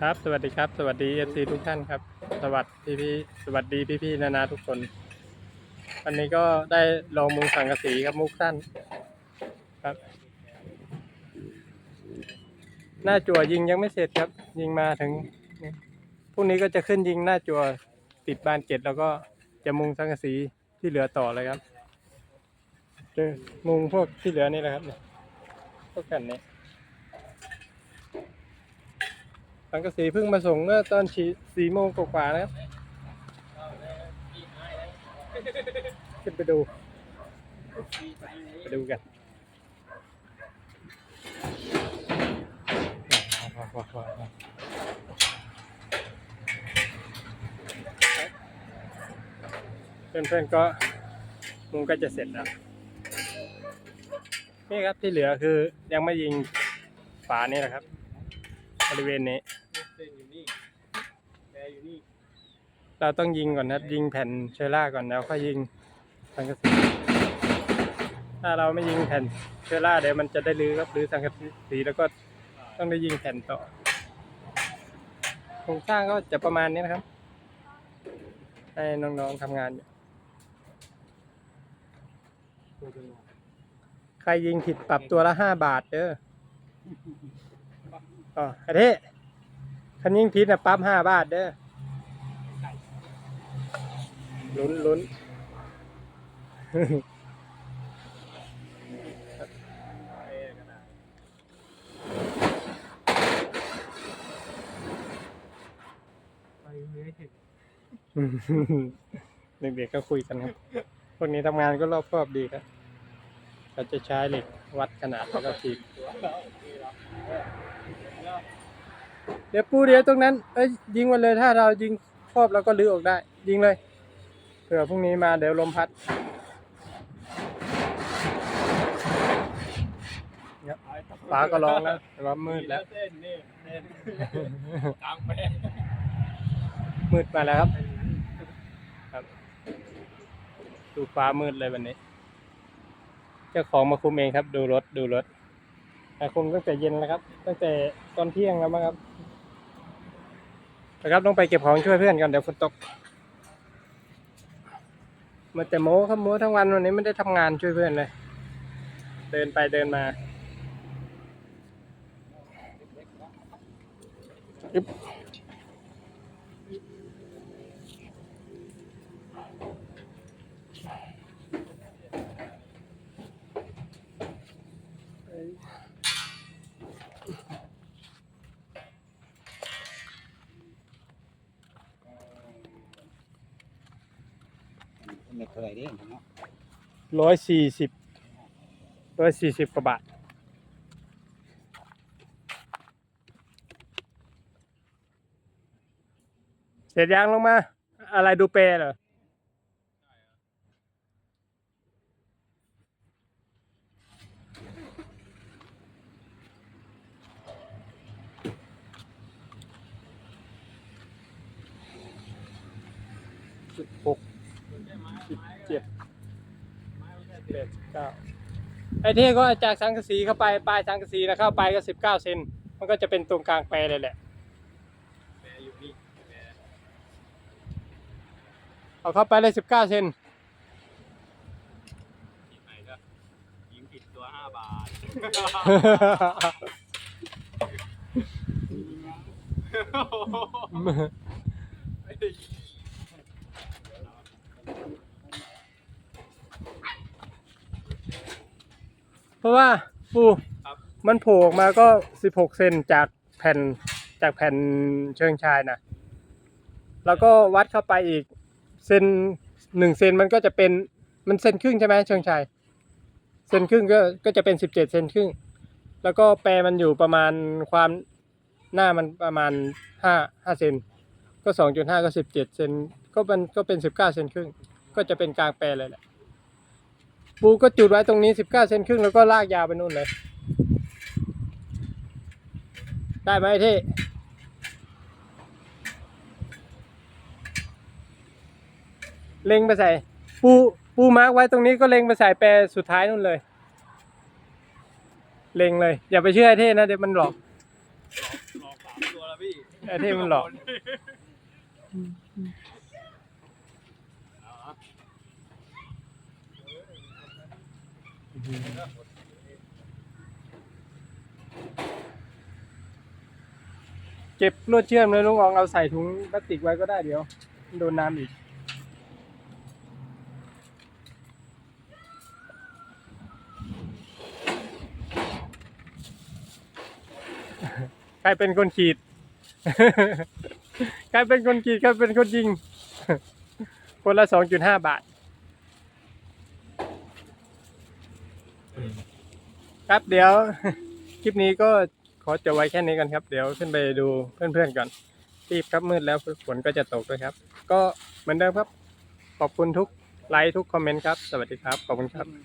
ครับ สวัสดีครับ สวัสดีเอฟซีทุกท่านครับ สวัสดีพี่สวัสดีพี่พี่ๆนานาทุกคน วันนี้ก็ได้ลองมุงสังกะสีครับมุกสั้นครับ หน้าจั่วยิงยังไม่เสร็จครับ ยิงมาถึงพรุ่งนี้ก็จะขึ้นยิงหน้าจั่วติดบานเกล็ดแล้วก็จะมุงสังกะสีที่เหลือต่อเลยครับเจอมุงพวกที่เหลือนี่แหละครับเนี่ยพวกกันนี้ สังกะสีเพิ่งมาส่งเมื่อตอนสี่โมงกว่าๆนะครับขึ้นไปดูไปดูกันเพื่อนๆก็มุงก็จะเสร็จแล้วนี่ครับที่เหลือคือยังไม่ยิงฝานี่นะครับ ริเวณนี้ เส้นอยู่นี่แกอยู่นี่เราต้องยิงก่อนนะยิงแผ่นเชอร่าก่อนแล้วค่อยยิงสังกะสีถ้าเราไม่ยิงแผ่นเชอร่าเดี๋ยวมันจะได้รื้อครับรื้อสังกะสีแล้วก็ต้องได้ยิงแผ่นต่อโครงสร้างก็จะประมาณนี้นะครับให้น้องๆทำงานอยู่ใครยิงผิดปรับตัวละห้าบาทเด้อ อ๋อไอ้เท่คันยิ่งผิดนะปรั๊บห้าบาทเด้อลุ้นลุ้นเด็กๆก็คุยกันครับ พวกนี้ทำงานก็รอบครอบดีครับเราจะใช้เหล็กวัดขนาดแล้วก็ขีด เดี๋ยวปูเดี๋ยวตรงนั้นเอ้ยยิงมาเลยถ้าเรายิงครอบเราก็ลื้อออกได้ ยิงเลยเผื่อพรุ่งนี้มาเดี๋ยวลมพัดเนี่ยฟ้าก็ร้องแล้วแต่ว่ามืดแล้วกลางแปมืดมาแล้วครับครับดูฟ้ามืดเลยวันนี้เจ้าของมาคุมเองครับ ดูรถดูรถมาคุมตั้งแต่เย็นแล้วครับ ตั้งแต่ตอนเที่ยงแล้วมั้งครับ นะครับต้องไปเก็บของช่วยเพื่อนกันเดี๋ยวฝนตกมาแต่โม้ครับโม้ทั้งวันวันนี้ไม่ได้ทำงานช่วยเพื่อนเลย เดินไปเดินมา อึ๊บไม่เด้เนาะร้อยสี่สิบร้อยสี่สิบกว่าบาทเสร็จยังลงมา อะไรดูเปรเหรอสิบหก เจ็ดแปดสิบเก้าไอ้เท่ก็จากสังกะสีเข้าไปปลายสังกะสีแล้วเข้าไปก็สิบเก้าเซนมันก็จะเป็นตรงกลางแปรเลยแหละแปลอยู่นี่แปลเอาเข้าไปเลยสิบเก้าเซนที่ไหนก็ยิงผิดตัวห้าบาทไม่ได้ยิง เพราะว่าปูครับมันโผล่ออกมาก็สิบหกเซนจากแผ่นจากแผ่นเชิงชายนะแล้วก็วัดเข้าไปอีกเซนหนึ่งเซนมันก็จะเป็นมันเซนครึ่งใช่ไหมเชิงชายเซนครึ่งก็ก็จะเป็นสิบเจ็ดเซนครึ่ง แล้วก็แปรมันอยู่ประมาณความหน้ามันประมาณห้าห้าเซนก็สองจุดห้าก็สิบเจ็ดเซนก็มันก็เป็นสิบเก้าเซนครึ่ง ก็จะเป็นกลางแปรเลยแหละ ปูก็จุดไว้ตรงนี้สิบเก้าเซนครึ่งแล้วก็ลากยาวไปนู่นเลย ได้ไหมเท่เล็งไปใส่ ปูปูมาร์กไว้ตรงนี้ก็เล็งไปใส่แปรสุดท้ายนู่นเลย เล็งเลย อย่าไปเชื่อไอ้เท่นะเดี๋ยวมันหลอกหลอกหลอกสามตัวแล้วพี่พี่ไอ้ที่มันหลอก เอา เก็บลวดเชื่อมเลยลุงอองเอาใส่ถุงพลาสติกไว้ก็ได้เดี๋ยว โดนน้ำอีก ใครเป็นคนขีด ใครเป็นคนขีดใครเป็นคนยิง คนละสองจุดห้าบาท ครับเดี๋ยวคลิปนี้ก็ขอจบไว้แค่นี้กันครับ เดี๋ยวขึ้นไปดูเพื่อนๆก่อนรีบครับมืดแล้วฝนก็จะตกด้วยครับ ก็เหมือนเดิมครับ ขอบคุณทุกไลค์ทุกคอมเมนต์ครับ สวัสดีครับ ขอบคุณครับ